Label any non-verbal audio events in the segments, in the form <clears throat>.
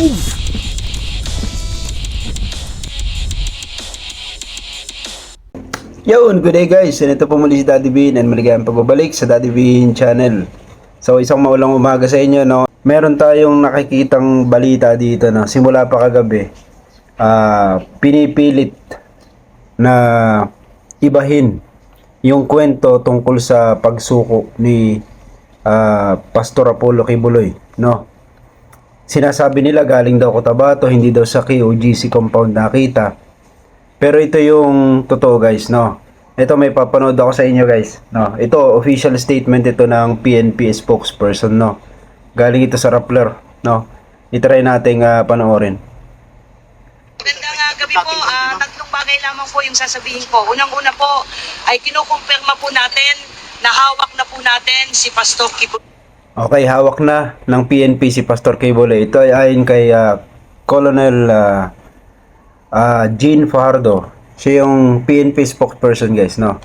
Yun, good day guys. And ito po muli si Daddy Bean and maligayang pagbabalik sa Daddy Bean channel. So isang maulang umaga sa inyo no. Meron tayong nakikitang balita dito no. Simula pa kagabi. ah pinipilit na ibahin yung kwento tungkol sa pagsuko ni ah, Pastor Apollo Kibuloy, no? Sinasabi nila galing daw Cotabato, hindi daw sa KOGC compound nakita. Pero ito yung totoo guys, no. Ito may papanood ako sa inyo guys, no. Ito official statement ito ng PNP spokesperson, no. Galing ito sa Rappler, no. I-try nating ah, panoorin. Magandang uh, gabi po. Ah, tatlong bagay lamang po yung sasabihin ko. Unang-una po ay kinukumpirma po natin na hawak na po natin si Pastor Kibu. Okay, hawak na ng PNP si Pastor Kibole. Ito ay ayon kay ah, Colonel ah, ah, Jean Fajardo. Siya yung PNP spokesperson guys, no.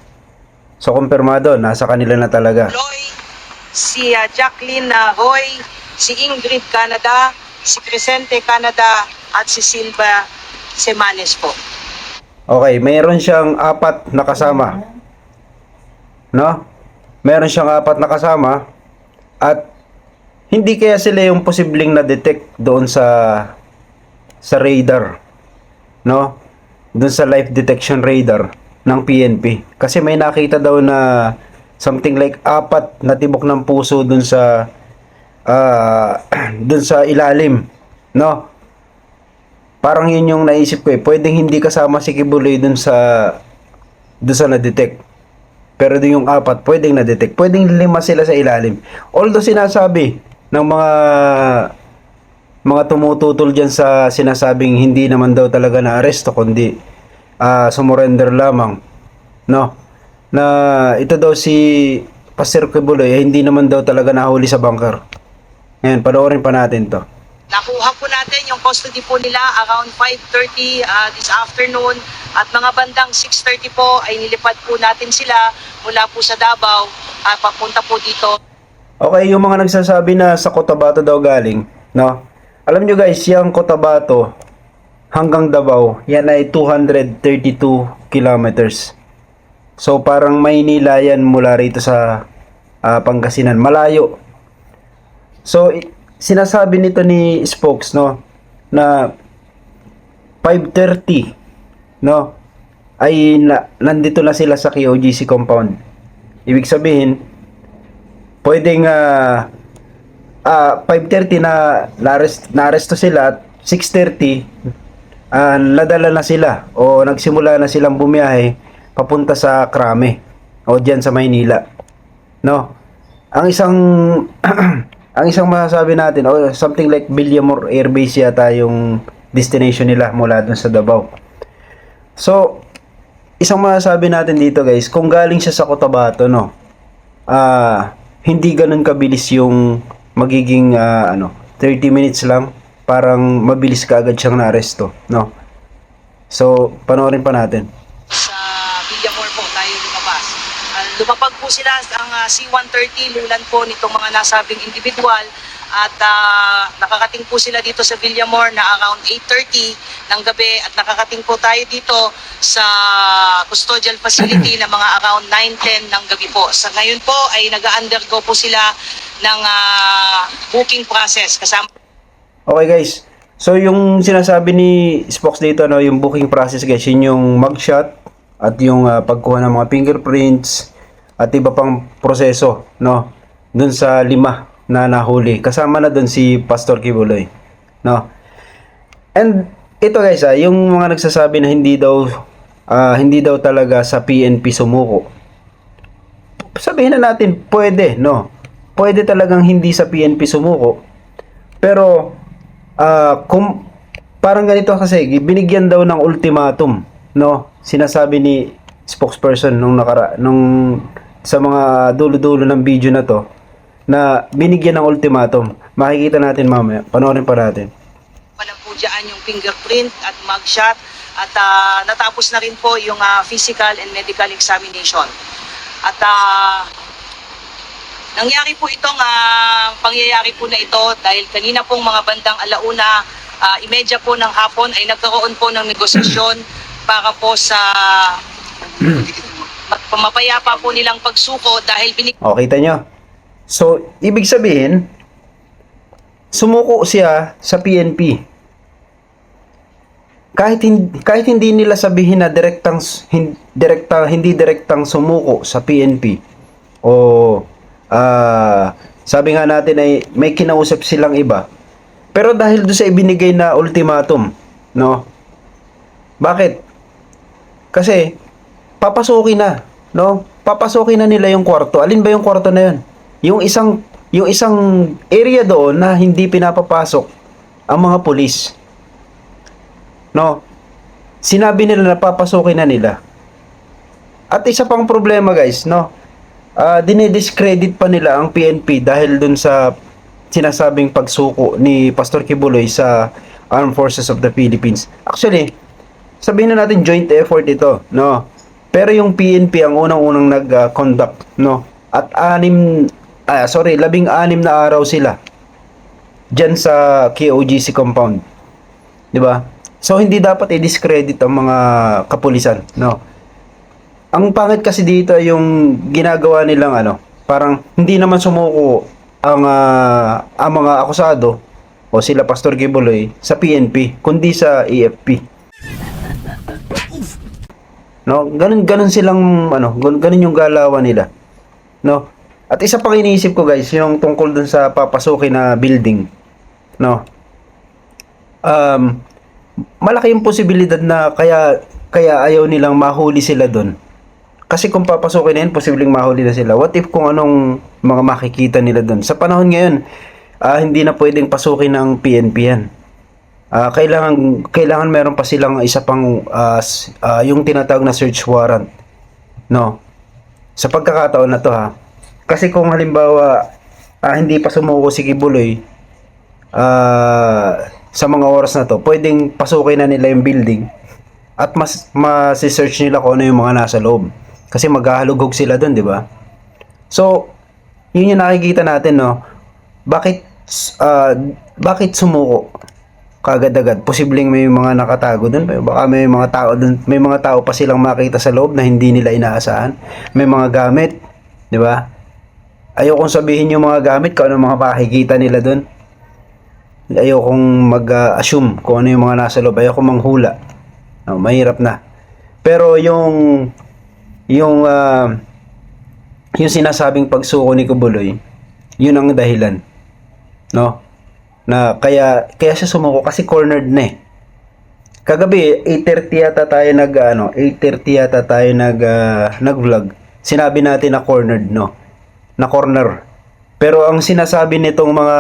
So kumpirmado, nasa kanila na talaga. Loy, si ah, Jacqueline ah, Roy, si Ingrid Canada, si Crescente Canada, at si Silva Semanes po. Okay, mayroon siyang apat na kasama. No? Meron siyang apat na kasama at hindi kaya sila yung posibleng na-detect doon sa sa radar. No? Doon sa live detection radar ng PNP. Kasi may nakita daw na something like apat na tibok ng puso doon sa ah <clears throat> doon sa ilalim. No? Parang yun yung naisip ko eh. Pwedeng hindi kasama si Kibuloy dun sa dun sa na-detect. Pero dun yung apat, pwedeng na-detect. Pwedeng lima sila sa ilalim. Although sinasabi ng mga mga tumututol dyan sa sinasabing hindi naman daw talaga na aresto kundi ah sumurrender lamang. No? Na ito daw si Pastor Kibuloy eh, hindi naman daw talaga nahuli sa bunker. Ngayon, panoorin pa natin to. Nakuha po natin yung custody po nila around 5.30 ah, this afternoon at mga bandang 6.30 po ay nilipad po natin sila mula po sa Davao at papunta po dito Okay, yung mga nagsasabi na sa Cotabato daw galing, no? Alam nyo guys, yung Cotabato hanggang Davao, yan ay 232 kilometers. So parang Maynila yan mula rito sa ah, Pangasinan, malayo. So sinasabi nito ni Spokes, no, na 5:30, no, ay na, nandito na sila sa KOGC compound. Ibig sabihin, pwedeng ah ah 5:30 na na-arrest na-aresto sila at 6:30 ah nadala na sila o nagsimula na silang bumiyahe papunta sa Krame o diyan sa Maynila. No. Ang isang <clears throat> ang isang masasabi natin o something like Villamor Air Base yata yung destination nila mula dun sa Davao. So, isang masasabi natin dito guys, kung galing siya sa Cotabato, no, ah, hindi ganun kabilis yung magiging, ah, ano, 30 minutes lang, parang mabilis ka agad siyang naaresto, no. So, panoorin pa natin. sa Villamor po tayo lumabas. Uh, lumapag po sila ang ah, C-130 lulan po nitong mga nasabing individual at ah, nakakating po sila dito sa Villamor na around 8.30 ng gabi. At nakakating po tayo dito sa custodial facility na mga around 9.10 ng gabi po. Sa ngayon po ay nag-undergo po sila ng ah, booking process kasama Okay guys, so yung sinasabi ni Spox dito, no, yung booking process guys, yun yung mugshot at yung ah, pagkuha ng mga fingerprints at iba pang proseso, no, dun sa lima na nahuli. Kasama na dun si Pastor Kibuloy, no. And ito guys, ah, yung mga nagsasabi na hindi daw ah, hindi daw talaga sa PNP sumuko. Sabihin na natin, pwede, no. Pwede talagang hindi sa PNP sumuko. Pero ah kung parang ganito kasi binigyan daw ng ultimatum, no? Sinasabi ni spokesperson nung nakara nung sa mga dulo-dulo ng video na to na binigyan ng ultimatum. Makikita natin mamaya. Panoorin pa natin. na po dyan yung fingerprint at mugshot at ah, natapos na rin po yung ah, physical and medical examination. At ah, nangyari po itong ah, pangyayari po na ito dahil kanina pong mga bandang alauna ah, imedya po ng hapon ay nagkaroon po ng negosasyon <clears throat> para po sa <clears throat> mapayapa po nilang pagsuko dahil binig O, kita nyo? So, ibig sabihin, sumuko siya sa PNP. Kahit, hin- kahit hindi nila sabihin na direktang, hin- direkta, hindi direktang sumuko sa PNP. O, ah, sabi nga natin ay may kinausap silang iba. Pero dahil doon sa ibinigay na ultimatum, no? Bakit? Kasi, papasukin na, no? Papasukin na nila yung kwarto. Alin ba yung kwarto na yun? Yung isang yung isang area doon na hindi pinapapasok ang mga pulis. No? Sinabi nila na papasukin na nila. At isa pang problema guys, no? Ah, dinediscredit pa nila ang PNP dahil dun sa sinasabing pagsuko ni Pastor Kibuloy sa Armed Forces of the Philippines. Actually, sabihin na natin joint effort ito, no? Pero yung PNP ang unang-unang nag-conduct, no? At anim, ah, sorry, labing anim na araw sila dyan sa KOGC compound. Di ba? So, hindi dapat i-discredit ang mga kapulisan, no? Ang pangit kasi dito yung ginagawa nilang ano, parang hindi naman sumuko ang ah, ang mga akusado o sila Pastor Gibuloy sa PNP kundi sa AFP. No, ganun ganun silang ano, ganun yung galawan nila. No. At isa pang iniisip ko guys, yung tungkol dun sa papasukin na building. No. Um malaki yung posibilidad na kaya kaya ayaw nilang mahuli sila doon. Kasi kung papasukin na yun, posibleng mahuli na sila. What if kung anong mga makikita nila doon? Sa panahon ngayon, ah, hindi na pwedeng pasukin ng PNP yan. Ah, kailangan kailangan meron pa silang isa pang s- ah, yung tinatawag na search warrant. No. Sa pagkakataon na to ha. Kasi kung halimbawa ah, hindi pa sumuko si Kibuloy ah, sa mga oras na to, pwedeng pasukin na nila yung building at mas masi-search nila kung ano yung mga nasa loob. Kasi maghahalughog sila doon, di ba? So, yun yung nakikita natin, no? Bakit, ah, bakit sumuko? Kagad-agad. Posibleng may mga nakatago doon. Baka may mga tao doon, may mga tao pa silang makita sa loob na hindi nila inaasahan. May mga gamit, di ba? Ayokong sabihin yung mga gamit kung ano mga makikita nila doon. Ayokong mag-assume kung ano yung mga nasa loob. Ayokong manghula. No, mahirap na. Pero yung yung ah, yung sinasabing pagsuko ni Kubuloy, yun ang dahilan. No? Na kaya kaya siya sumuko kasi cornered na eh. Kagabi 8:30 yata tayo nag ano, 8:30 yata tayo nag ah, nag-vlog. Sinabi natin na cornered no. Na corner. Pero ang sinasabi nitong mga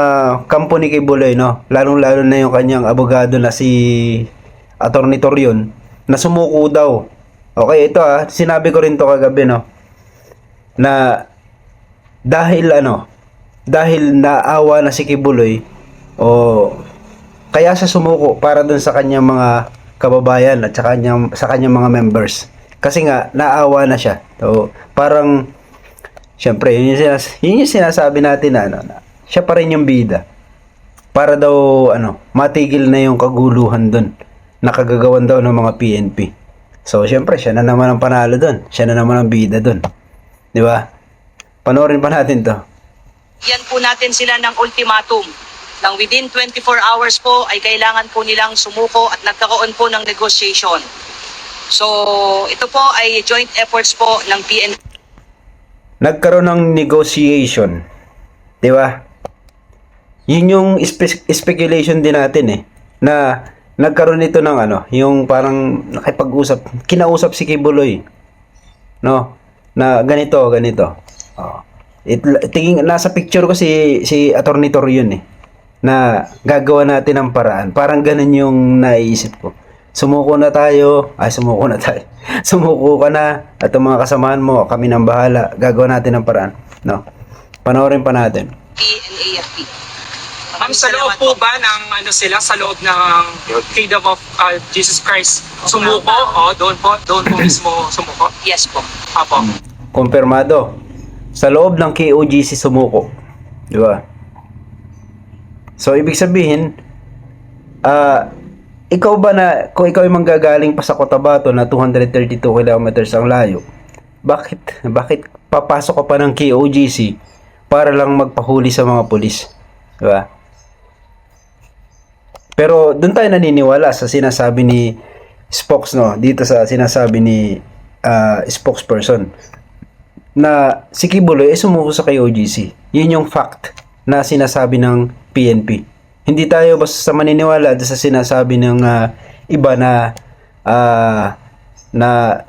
kampo ni Kibuloy no, lalong-lalo na yung kanyang abogado na si Attorney Torion na sumuko daw. Okay, ito ah, sinabi ko rin to kagabi no. Na dahil ano, dahil naawa na si Kibuloy o kaya siya sumuko para dun sa kanyang mga kababayan at sa kanyang sa kanyang mga members. Kasi nga naawa na siya. So, parang Siyempre, yun yung, sinas- yun yung sinasabi natin na, ano, na siya pa rin yung bida. Para daw, ano, matigil na yung kaguluhan doon. Nakagagawan daw ng mga PNP. So, siyempre, siya na naman ang panalo doon. Siya na naman ang bida doon. Di ba? Panoorin pa natin to. yan po natin sila ng ultimatum. Nang within 24 hours po ay kailangan po nilang sumuko at nagkaroon po ng negotiation. So, ito po ay joint efforts po ng PNP Nagkaroon ng negotiation. Di ba? Yun yung spe- speculation din natin eh. Na nagkaroon ito ng ano, yung parang nakipag-usap, kinausap si Kibuloy. No? Na ganito, ganito. Oh. It, tingin, nasa picture ko si, si Attorney Torion eh. Na gagawa natin ng paraan. Parang ganun yung naiisip ko. Sumuko na tayo. Ay, sumuko na tayo. <laughs> sumuko ka na. At ang mga kasamahan mo, kami nang bahala. Gagawa natin ng paraan. No? Panoorin pa natin. and AFP. Ma'am, sa loob po ba ng ano sila, sa loob ng Kingdom of uh, Jesus Christ, sumuko? O, doon po, doon po mismo sumuko? Yes po. Apo. Kumpirmado. Sa loob ng KOGC sumuko. Di ba? So, ibig sabihin, Ah, ikaw ba na, kung ikaw ay manggagaling pa sa Cotabato na 232 kilometers ang layo, bakit, bakit papasok ka pa ng KOGC para lang magpahuli sa mga pulis? Diba? Pero doon tayo naniniwala sa sinasabi ni Spokes, no? Dito sa sinasabi ni ah, spokesperson na si Kibuloy ay sumuko sa KOGC. Yun yung fact na sinasabi ng PNP. Hindi tayo basta maniniwala sa sinasabi ng ah, iba na ah, na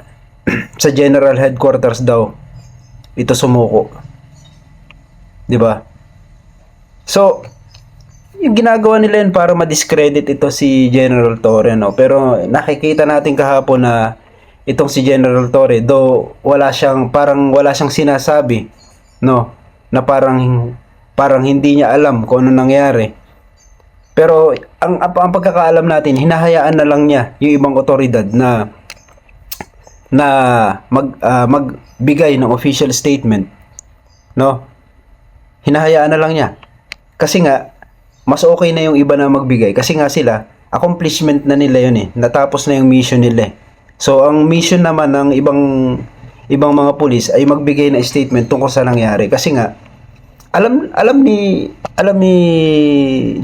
<clears throat> sa general headquarters daw ito sumuko. 'Di ba? So, yung ginagawa nila yun para ma-discredit ito si General Torre, no? Pero nakikita natin kahapon na itong si General Torre, do wala siyang, parang wala siyang sinasabi, no? Na parang, parang hindi niya alam kung ano nangyari. Pero ang, ang, ang pagkakaalam natin, hinahayaan na lang niya yung ibang otoridad na na mag ah, magbigay ng official statement, no? Hinahayaan na lang niya. Kasi nga, mas okay na yung iba na magbigay. Kasi nga sila, accomplishment na nila yun eh. Natapos na yung mission nila eh. So, ang mission naman ng ibang ibang mga pulis ay magbigay na statement tungkol sa nangyari. Kasi nga, alam alam ni alam ni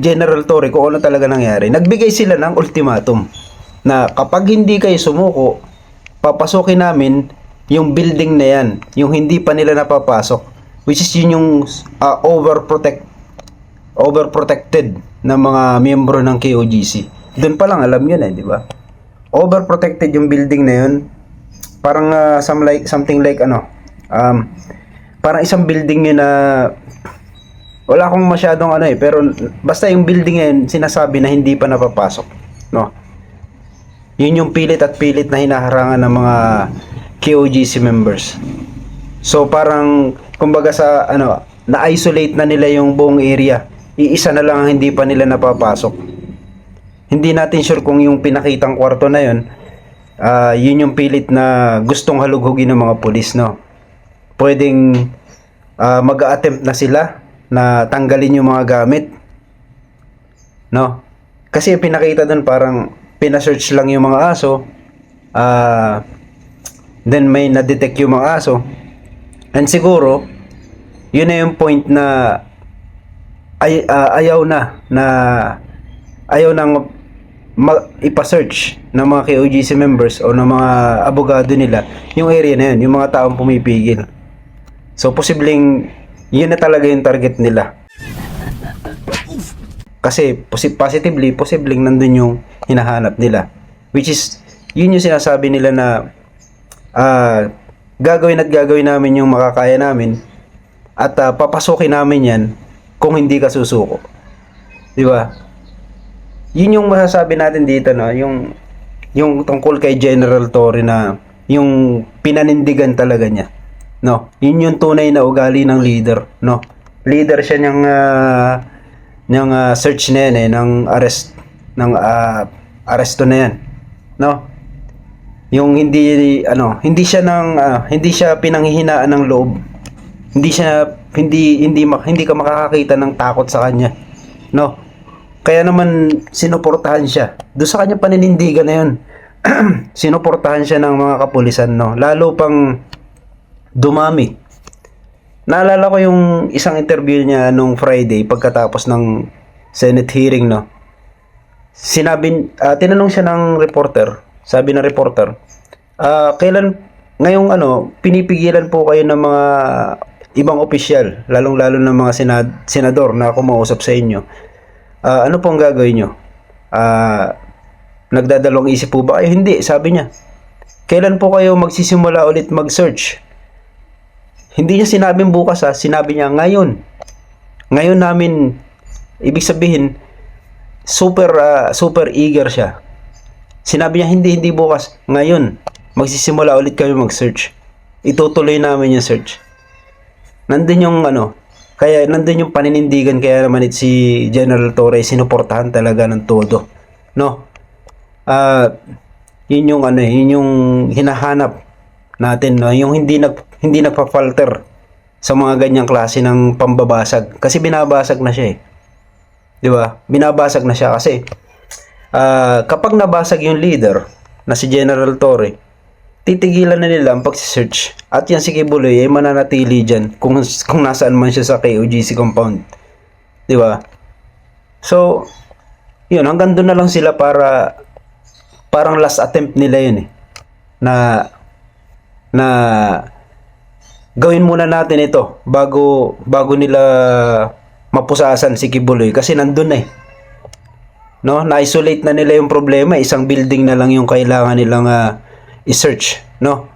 General Torre kung ano talaga nangyari. Nagbigay sila ng ultimatum na kapag hindi kayo sumuko, papasukin namin yung building na yan, yung hindi pa nila napapasok, which is yun yung uh, overprotect overprotected ng mga miyembro ng KOGC. Doon pa lang alam yun eh, di ba? Overprotected yung building na yun. Parang ah, some like, something like ano, um, parang isang building yun na wala akong masyadong ano eh, pero basta yung building na yun, sinasabi na hindi pa napapasok. No? Yun yung pilit at pilit na hinaharangan ng mga KOGC members. So parang kumbaga sa ano, na-isolate na nila yung buong area. Iisa na lang ang hindi pa nila napapasok. Hindi natin sure kung yung pinakitang kwarto na yun, ah, yun yung pilit na gustong halughugin ng mga pulis, no? Pwedeng ah, mag-attempt na sila na tanggalin yung mga gamit. No? Kasi pinakita doon parang pina-search lang yung mga aso. Ah, then may na-detect yung mga aso. And siguro, yun na yung point na ay, ah, ayaw na na ayaw nang ma- ipa-search ng mga KOGC members o ng mga abogado nila yung area na yun, yung mga taong pumipigil. So, posibleng yun na talaga yung target nila. Kasi posi- positively, posibleng nandun yung hinahanap nila. Which is, yun yung sinasabi nila na ah, gagawin at gagawin namin yung makakaya namin at ah, papasukin namin yan kung hindi ka susuko. Di ba? Yun yung masasabi natin dito, no? Yung, yung tungkol kay General Torre na yung pinanindigan talaga niya. No? Yun yung tunay na ugali ng leader, no? Leader siya ng ah, ng ah, search na yan eh, ng arrest ng ah, aresto na yan. No? Yung hindi ano, hindi siya ng ah, hindi siya pinanghihinaan ng loob. Hindi siya hindi hindi mak- hindi ka makakakita ng takot sa kanya. No? Kaya naman sinuportahan siya. Doon sa kanya paninindigan na 'yon. <clears throat> sinuportahan siya ng mga kapulisan, no. Lalo pang dumami. Naalala ko yung isang interview niya nung Friday pagkatapos ng Senate hearing, no. Sinabi, ah, tinanong siya ng reporter, sabi ng reporter, ah, kailan, ngayong ano, pinipigilan po kayo ng mga ibang opisyal, lalong-lalo ng mga senad, senador na kumausap sa inyo. Ah, ano pong gagawin nyo? Ah, nagdadalawang isip po ba kayo? Hindi, sabi niya. Kailan po kayo magsisimula ulit mag-search? Hindi niya sinabing bukas ha, sinabi niya ngayon. Ngayon namin, ibig sabihin, super ah, super eager siya. Sinabi niya hindi hindi bukas, ngayon magsisimula ulit kami mag-search. Itutuloy namin yung search. Nandun yung ano, kaya nandun yung paninindigan kaya naman it si General Torre sinuportahan talaga ng todo. No? Ah, yun yung ano, eh, yun yung hinahanap natin, no? Yung hindi nag hindi nagpa-falter sa mga ganyang klase ng pambabasag kasi binabasag na siya eh. 'Di ba? Binabasag na siya kasi ah, kapag nabasag yung leader na si General Torre, titigilan na nila ang pagsisearch. At yan si Kibuloy ay mananatili dyan kung, kung nasaan man siya sa KOGC compound. Di ba? So, yun, hanggang doon na lang sila para parang last attempt nila yun eh. Na na gawin muna natin ito bago bago nila mapusasan si Kibuloy kasi nandun na eh. No, na-isolate na nila yung problema, isang building na lang yung kailangan nilang ah, i-search, no?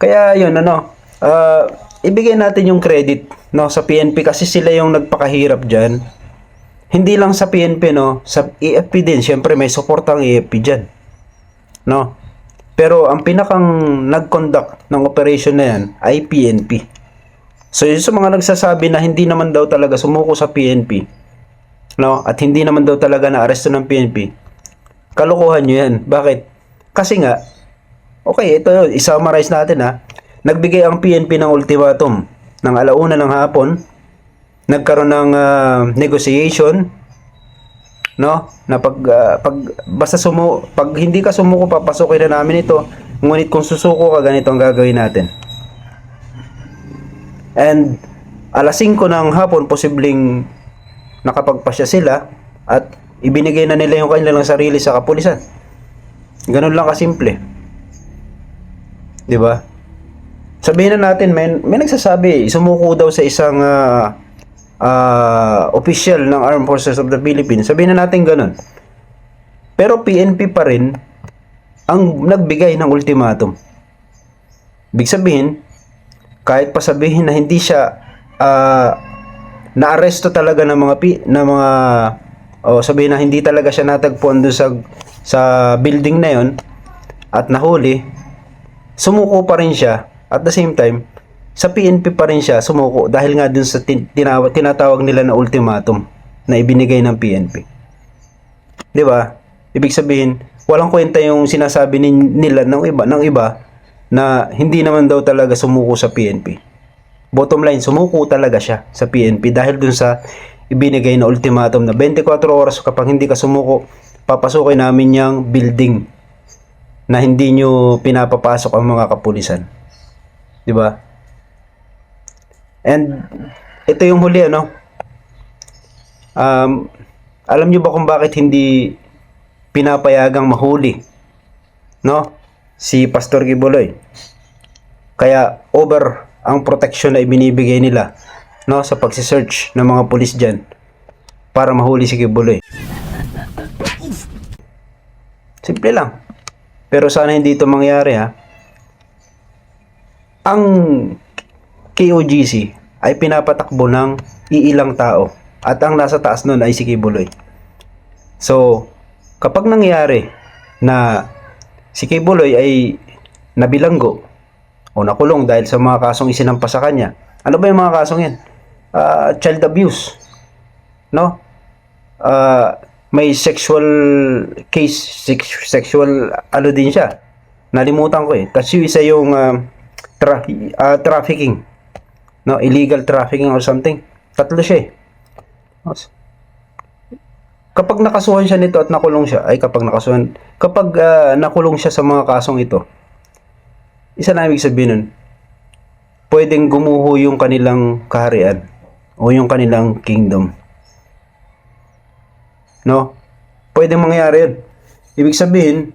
Kaya yun ano, ah, ibigay natin yung credit no sa PNP kasi sila yung nagpakahirap diyan. Hindi lang sa PNP no, sa EFP din, syempre may support ang EFP diyan. No? Pero ang pinakang nag-conduct ng operation na yan ay PNP. So yun sa mga nagsasabi na hindi naman daw talaga sumuko sa PNP, no? At hindi naman daw talaga na aresto ng PNP. Kalokohan nyo yan. Bakit? Kasi nga, okay, ito yun, i-summarize natin ha. Nagbigay ang PNP ng ultimatum ng alauna ng hapon. Nagkaroon ng ah, negotiation, no? Na pag, ah, pag basta sumu pag hindi ka sumuko, papasukin na namin ito. Ngunit kung susuko ka, ganito ang gagawin natin. And alas 5 ng hapon, posibleng nakapagpasya sila at ibinigay na nila yung kanilang sarili sa kapulisan. Ganun lang kasimple. 'Di ba? Sabihin na natin, may, may nagsasabi, sumuko daw sa isang ah, ah, official ng Armed Forces of the Philippines. Sabihin na natin ganun. Pero PNP pa rin ang nagbigay ng ultimatum. Big sabihin, kahit pa sabihin na hindi siya ah, naaresto talaga ng mga pi, ng mga o sabihin na hindi talaga siya natagpuan doon sa sa building na yon at nahuli sumuko pa rin siya at the same time sa PNP pa rin siya sumuko dahil nga dun sa tin- tinatawag nila na ultimatum na ibinigay ng PNP. 'Di ba? Ibig sabihin, walang kwenta yung sinasabi nin- nila ng iba ng iba na hindi naman daw talaga sumuko sa PNP. Bottom line, sumuko talaga siya sa PNP dahil dun sa ibinigay na ultimatum na 24 oras kapag hindi ka sumuko, papasukin namin yung building na hindi nyo pinapapasok ang mga kapulisan. Di ba? And ito yung huli ano. Um, alam nyo ba kung bakit hindi pinapayagang mahuli? No? Si Pastor Gibuloy. Kaya over ang protection na ibinibigay nila no sa pagsi-search ng mga pulis diyan para mahuli si Gibuloy. Simple lang. Pero sana hindi ito mangyari ha. Ang KOGC ay pinapatakbo ng iilang tao at ang nasa taas nun ay si Kibuloy. So, kapag nangyari na si Kibuloy ay nabilanggo o nakulong dahil sa mga kasong isinampa sa kanya, ano ba yung mga kasong yan? Ah, child abuse. No? Ah, may sexual case, sex- sexual ano din siya. Nalimutan ko eh. Kasi isa yung ah, tra- ah, trafficking. No, illegal trafficking or something. Tatlo siya eh. Kapag nakasuhan siya nito at nakulong siya, ay kapag nakasuhan, kapag ah, nakulong siya sa mga kasong ito, isa na ibig sabihin nun, pwedeng gumuho yung kanilang kaharian o yung kanilang kingdom. No? Pwedeng mangyari yun. Ibig sabihin,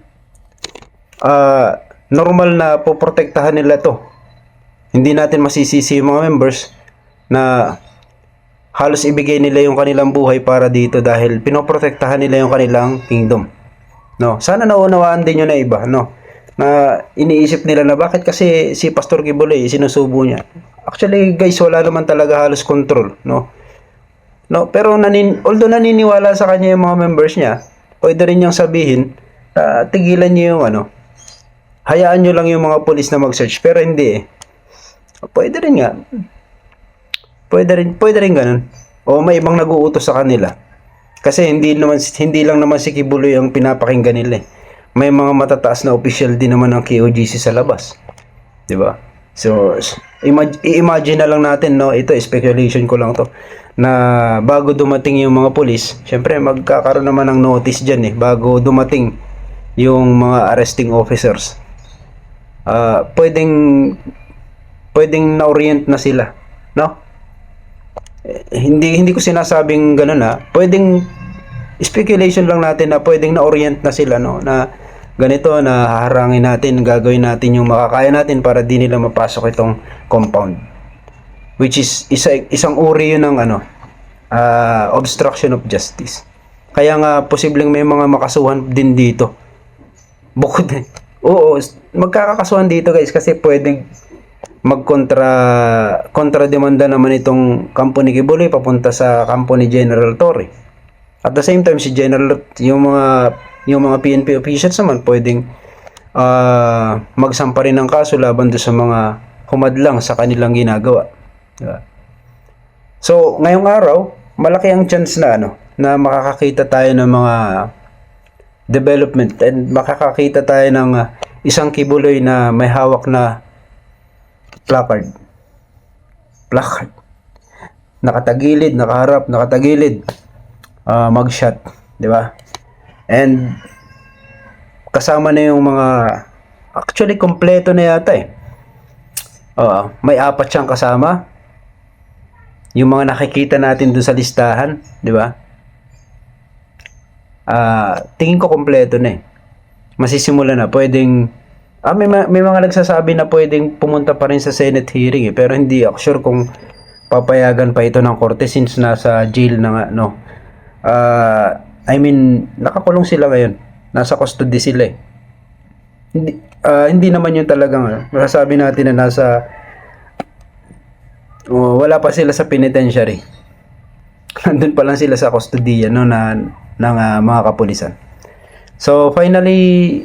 ah, normal na poprotektahan nila to. Hindi natin masisisi yung mga members na halos ibigay nila yung kanilang buhay para dito dahil pinoprotektahan nila yung kanilang kingdom. No, sana naunawaan din yun na iba, no. Na iniisip nila na bakit kasi si Pastor Gibuloy sinusubo niya. Actually, guys, wala naman talaga halos control, no. No, pero nanin although naniniwala sa kanya yung mga members niya, pwede rin niyang sabihin, ah, tigilan niyo yung ano. Hayaan niyo lang yung mga pulis na mag-search, pero hindi eh. Pwede rin nga. Pwede rin, pwede rin ganun. O may ibang nag-uutos sa kanila. Kasi hindi naman hindi lang naman si Kibuloy ang pinapakinggan nila eh. May mga matataas na official din naman ng KOGC sa labas. 'Di ba? So, imag- i-imagine na lang natin, no? Ito, speculation ko lang to. na bago dumating yung mga pulis, syempre magkakaroon naman ng notice dyan eh, bago dumating yung mga arresting officers. Ah, pwedeng pwedeng na-orient na sila, no? Eh, hindi hindi ko sinasabing gano'n na. Pwedeng speculation lang natin na pwedeng na-orient na sila, no? Na ganito na haharangin natin, gagawin natin yung makakaya natin para di nila mapasok itong compound. Which is isa, isang uri yun ng ano, ah, obstruction of justice. Kaya nga posibleng may mga makasuhan din dito. Bukod. <laughs> Oo, magkakakasuhan dito guys kasi pwedeng magkontra kontra demanda naman itong kampo ni Kibuloy papunta sa kampo ni General Torre. At the same time si General yung mga yung mga PNP officials naman pwedeng ah, magsampa rin ng kaso laban do sa mga humadlang sa kanilang ginagawa. Diba? So, ngayong araw, malaki ang chance na ano, na makakakita tayo ng mga development and makakakita tayo ng ah, isang kibuloy na may hawak na placard. Placard. Nakatagilid, nakaharap, nakatagilid. Ah, mugshot, 'di ba? And kasama na yung mga actually kompleto na yata eh. Oo, may apat siyang kasama. Yung mga nakikita natin doon sa listahan, 'di ba? Ah, tingin ko kompleto na eh. Masisimula na, pwedeng ah, may, ma- may mga nagsasabi na pwedeng pumunta pa rin sa Senate hearing eh, pero hindi ako sure kung papayagan pa ito ng korte since nasa jail na nga, no. Ah, I mean, nakakulong sila ngayon. Nasa custody sila eh. Hindi, ah, hindi naman yun talagang, ano, masasabi natin na nasa, oh, wala pa sila sa penitentiary. <laughs> Nandun pa lang sila sa custody, no, na, ng ah, mga kapulisan. So, finally,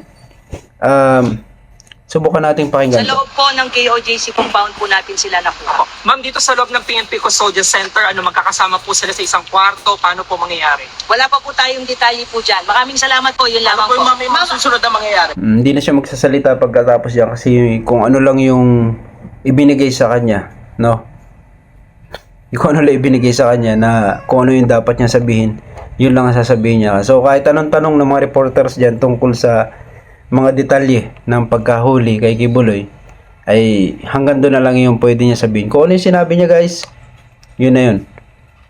um, subukan nating Sa pakinggan. to. loob po ng KOJC compound po natin sila nakuha. Ma'am, dito sa loob ng PNP Custodial Center, ano magkakasama po sila sa isang kwarto? Paano po mangyayari? Wala pa po tayong detalye po dyan. Maraming salamat po, yun lamang Ano po po. yung mga may mga susunod na mangyayari? Mm, Hindi na siya magsasalita pagkatapos yan kasi kung ano lang yung ibinigay sa kanya, no? Kung ano lang ibinigay sa kanya na kung ano yung dapat niya sabihin, yun lang ang sasabihin niya. So kahit anong tanong ng mga reporters dyan tungkol sa mga detalye ng pagkahuli kay Kibuloy, ay hanggang doon na lang yung pwede niya sabihin. Kung ano yung sinabi niya guys, yun na yun.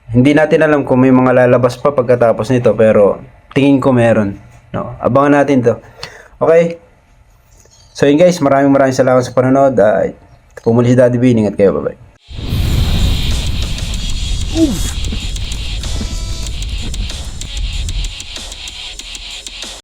Hindi natin alam kung may mga lalabas pa pagkatapos nito pero tingin ko meron. No? Abangan natin to. Okay? So yun guys, maraming maraming salamat sa panonood. Uh, pumuli si Daddy B. Ingat kayo. Bye-bye.